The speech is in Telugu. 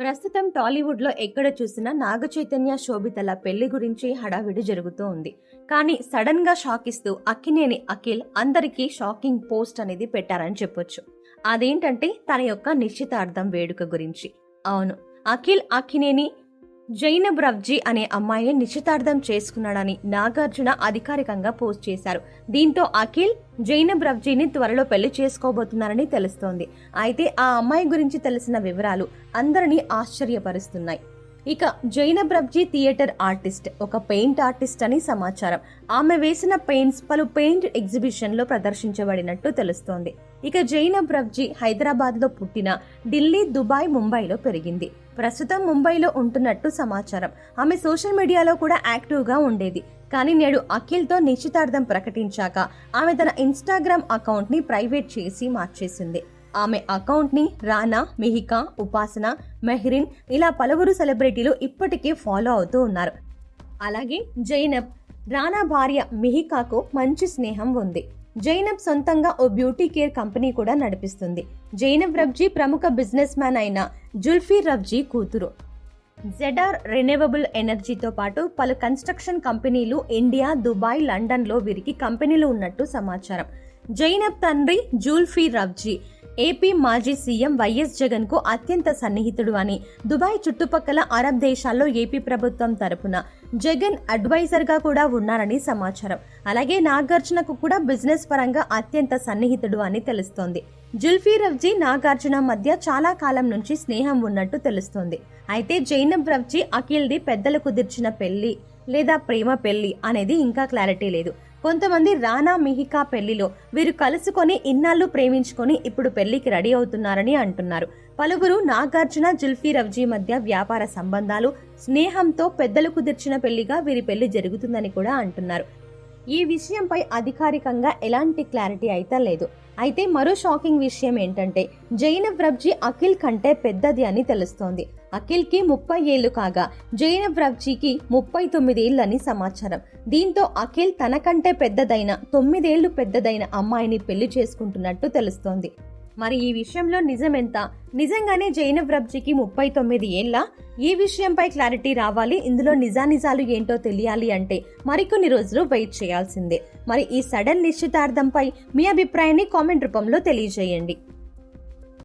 ప్రస్తుతం టాలీవుడ్లో ఎక్కడ చూసినా నాగ చైతన్య శోభితల పెళ్ళి గురించి హడావిడి జరుగుతూ ఉంది. కానీ సడన్గా షాక్ ఇస్తూ అక్కినేని అఖిల్ అందరికీ షాకింగ్ పోస్ట్ అనేది పెట్టారని చెప్పొచ్చు. అదేంటంటే తన యొక్క నిశ్చితార్థం వేడుక గురించి. అవును అఖిల్ అక్కినేని జైనబ్ రవ్జీ అనే అమ్మాయిని నిశ్చితార్థం చేసుకున్నాడని నాగార్జున అధికారికంగా పోస్ట్ చేశారు. దీంతో అఖిల్ జైనబ్ రవ్జీని త్వరలో పెళ్ళి చేసుకోబోతున్నారని తెలుస్తోంది. అయితే ఆ అమ్మాయి గురించి తెలిసిన వివరాలు అందరినీ ఆశ్చర్యపరుస్తున్నాయి. ఇక జైనబ్ రబ్జీ థియేటర్ ఆర్టిస్ట్ ఒక పెయింట్ ఆర్టిస్ట్ అని సమాచారం. ఆమె వేసిన పెయింట్స్ పలు పెయింట్ ఎగ్జిబిషన్లో ప్రదర్శించబడినట్టు తెలుస్తోంది. ఇక జైనబ్ రబ్జీ హైదరాబాద్లో పుట్టిన ఢిల్లీ దుబాయ్ ముంబైలో పెరిగింది. ప్రస్తుతం ముంబైలో ఉంటున్నట్టు సమాచారం. ఆమె సోషల్ మీడియాలో కూడా యాక్టివ్గా ఉండేది. కానీ నేడు అఖిల్తో నిశ్చితార్థం ప్రకటించాక ఆమె తన ఇన్స్టాగ్రామ్ అకౌంట్ని ప్రైవేట్ చేసి మార్చేసింది. ఆమె అకౌంట్ని రానా మిహికా ఉపాసన మెహ్రిన్ ఇలా పలువురు సెలబ్రిటీలు ఇప్పటికీ ఫాలో అవుతూ ఉన్నారు. అలాగే జైనబ్ రానా భార్య మిహికాకు మంచి స్నేహం ఉంది. జైనబ్ సొంతంగా ఓ బ్యూటీ కేర్ కంపెనీ కూడా నడిపిస్తుంది. జైనబ్ రబ్జీ ప్రముఖ బిజినెస్ మ్యాన్ అయిన జుల్ఫీ రబ్జీ కూతురు. జెడార్ రెన్యూవబుల్ ఎనర్జీతో పాటు పలు కన్స్ట్రక్షన్ కంపెనీలు ఇండియా దుబాయ్ లండన్లో వీరికి కంపెనీలు ఉన్నట్టు సమాచారం. జైనబ్ తండ్రి జూల్ఫీ రబ్జీ ఏపీ మాజీ సీఎం వైఎస్ జగన్కు అత్యంత సన్నిహితుడు అని దుబాయ్ చుట్టుపక్కల అరబ్ దేశాల్లో ఏపీ ప్రభుత్వం తరపున జగన్ అడ్వైజర్గా కూడా ఉన్నారని సమాచారం. అలాగే నాగార్జునకు కూడా బిజినెస్ పరంగా అత్యంత సన్నిహితుడు అని తెలుస్తోంది. జుల్ఫీ రవ్జీ నాగార్జున మధ్య చాలా కాలం నుంచి స్నేహం ఉన్నట్టు తెలుస్తోంది. అయితే జైనబ్ రవ్జీ అఖిల్ది పెద్దలు కుదిర్చిన పెళ్ళి లేదా ప్రేమ పెళ్ళి అనేది ఇంకా క్లారిటీ లేదు. కొంతమంది రానా మిహికా పెళ్ళిలో వీరు కలుసుకొని ఇన్నాళ్ళు ప్రేమించుకొని ఇప్పుడు పెళ్ళికి రెడీ అవుతున్నారని అంటున్నారు. పలువురు నాగార్జున జుల్ఫీ రవ్జీ మధ్య వ్యాపార సంబంధాలు స్నేహంతో పెద్దలు కుదిర్చిన పెళ్ళిగా వీరి పెళ్ళి జరుగుతుందని కూడా అంటున్నారు. ఈ విషయంపై అధికారికంగా ఎలాంటి క్లారిటీ అయితే లేదు. అయితే మరో షాకింగ్ విషయం ఏంటంటే జైనవ్ రబ్జీ అఖిల్ కంటే పెద్దది అని తెలుస్తోంది. అఖిల్కి ముప్పై ఏళ్ళు కాగా జైనబ్ రబ్జీకి ముప్పై తొమ్మిదేళ్ళని సమాచారం. దీంతో అఖిల్ తనకంటే పెద్దదైన తొమ్మిదేళ్ళు పెద్దదైన అమ్మాయిని పెళ్ళి చేసుకుంటున్నట్టు తెలుస్తోంది. మరి ఈ విషయంలో నిజమెంత? నిజంగానే జైనబ్ రబ్జీకి ముప్పై తొమ్మిది ఏళ్ళ? ఈ విషయంపై క్లారిటీ రావాలి. ఇందులో నిజానిజాలు ఏంటో తెలియాలి అంటే మరికొన్ని రోజులు వెయిట్ చేయాల్సిందే. మరి ఈ సడన్ నిశ్చితార్థంపై మీ అభిప్రాయాన్ని కామెంట్ రూపంలో తెలియజేయండి.